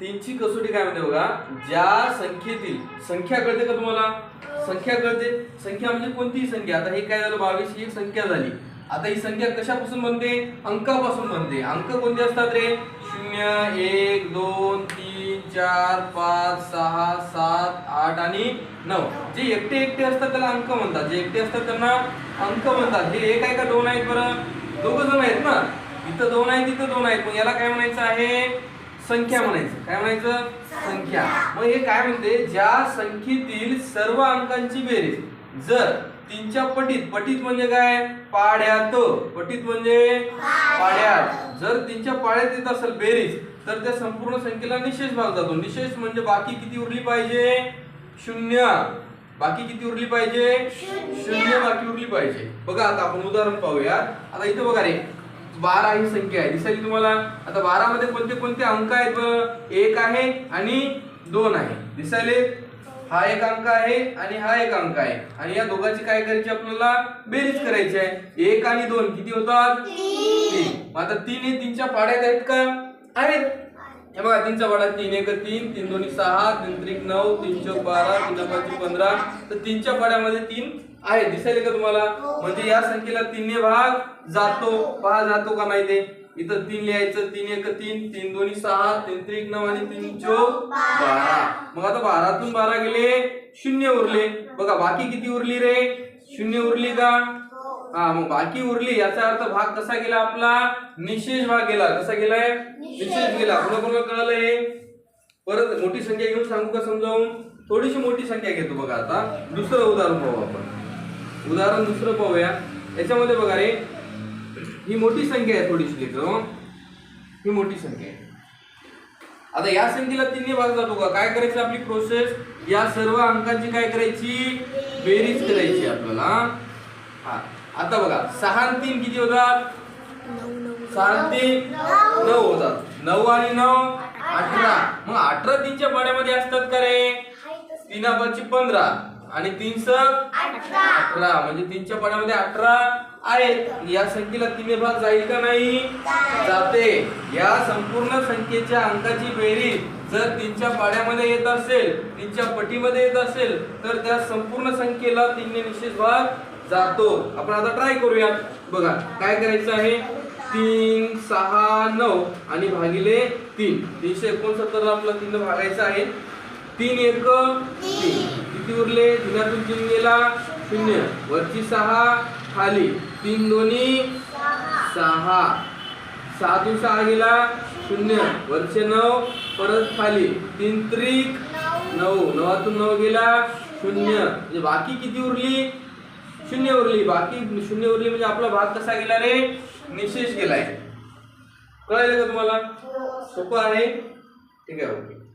तीनची कसोटी काय म्हणते बघा? ज्या संख्येतील संख्या कळते का तुम्हाला? संख्या कळते. संख्या म्हणजे कोणतीही संख्या. आता हे काय झालं? बावीस ही एक संख्या झाली. आता ही संख्या कशापासून बनते? अंकापासून बनते. अंक कोणते असतात रे? शून्य एक दोन तीन चार पाच सहा सात आठ आणि नऊ. जे एकटे एकटे असतात त्याला अंक म्हणतात. जे एकटे असतात त्यांना अंक म्हणतात. हे एक आहे का दोन आहेत बरं? दोघ जण आहेत ना? इथं दोन आहेत तिथं दोन आहेत. मग याला काय म्हणायचं आहे? संख्या म्हणायचं. काय म्हणायचं? संख्या. मग हे काय म्हणते? ज्या संख्येतील सर्व अंकांची बेरीज जर तीनच्या पटीत पटीत म्हणजे काय? पाड्यात. पटीत म्हणजे पाड्यात. जर तीनच्या पाड्यात येत असेल बेरीज तर त्या संपूर्ण संख्येला निशेष भाग जातो निशेष म्हणजे बाकी किती उरली पाहिजे? शून्य. बाकी किती उरली पाहिजे? शून्य. बाकी उरली पाहिजे. बघा आता आपण उदाहरण पाहूया आता इथं बघा रे बारा ही संख्या आहे. दिसेल तुम्हाला आता बारा मध्ये कोणते कोणते अंक आहेत? एक आहे आणि दोन आहे. दिसायले? हा एक अंक आहे आणि हा एक अंक आहे. आणि या दोघांची काय करायची आपल्याला? बेरीज करायची आहे. एक आणि दोन किती होतात? तीन. आता तीन हे तीनच्या पाड्यात आहेत का? आहेत. हे बघा तीनच्या वाडा तीन एक तीन तीन दोन्ही सहा तीन त्रिक नऊ तीन चौक बारा तीन पाच पंधरा. तर तीनच्या पाड्यामध्ये तीन आहे दिसायले का तुम्हाला? म्हणजे या संख्येला तीनने भाग जातो. पहा जातो का नाही ते? इथं तीन लिहायचं. तीन एक तीन तीन दोन्ही सहा तीन त्रिक नऊ आणि तीन चौक बारा. मग आता बारातून बारा गेले शून्य उरले. बघा बाकी किती उरली रे? शून्य उरली का? हा मग बाकी उरली याचा अर्थ भाग कसा गेला आपला? निशेष भाग गेला. कसा गेलाय? निशेष. गेला. कोणा कोणाला कळलं हे परत मोठी संख्या घेऊन सांगू का समजावून? थोडीशी मोठी संख्या घेतो बघा आता. दुसरं उदाहरण पाहू आपण. उदाहरण दुसरं पाहूया. याच्यामध्ये बघा रे ही मोठी संख्या आहे थोडीशी लेकरं ही. मोठी संख्या आहे. आता या संख्येला तिन्ही भाग जातो का? काय करायचं आपली प्रोसेस या सर्व अंकांची काय करायची? बेरीज करायची आपल्याला हा. आता बघा सहा आणि तीन किती होतात? सहा आणि तीन नऊ होतात. नऊ आणि नऊ अठरा. मग अठरा तीनच्या पाड्यामध्ये असतात का रे? तीना पाचशे पंधरा. आणि तीन सक अठरा. म्हणजे तीनच्या पाड्यामध्ये अठरा आहेत. या संख्येला तिने भाग जाईल का नाही? जाते. या संपूर्ण संख्येच्या अंकाची बेरीज जर तीनच्या पाड्यामध्ये येत असेल तीनच्या पटीमध्ये येत असेल तर त्या संपूर्ण संख्येला तीनने निश्चित भाग जातो. आपण आता ट्राय करूया बघा काय करायचं आहे? तीन सहा नऊ आणि भागिले तीन. तीनशे एकोणसत्तर आपला तीन भागायचं आहे. तीन एक तीन. किती उरले? तीनातून तीन गेला शून्य. वरची सहा खाली. तीन दोन्ही सहा. सहातून सहा गेला शून्य. वरचे नऊ परत खाली. तीन त्रिक नऊ. नवातून नऊ गेला शून्य. म्हणजे बाकी किती उरली? शून्य उरली. बाकी शून्य उरली म्हणजे आपला भाग कसा गेला रे? निशेष गेलाय. कळायला का तुम्हाला? सोपं आहे. ठीक आहे ओके.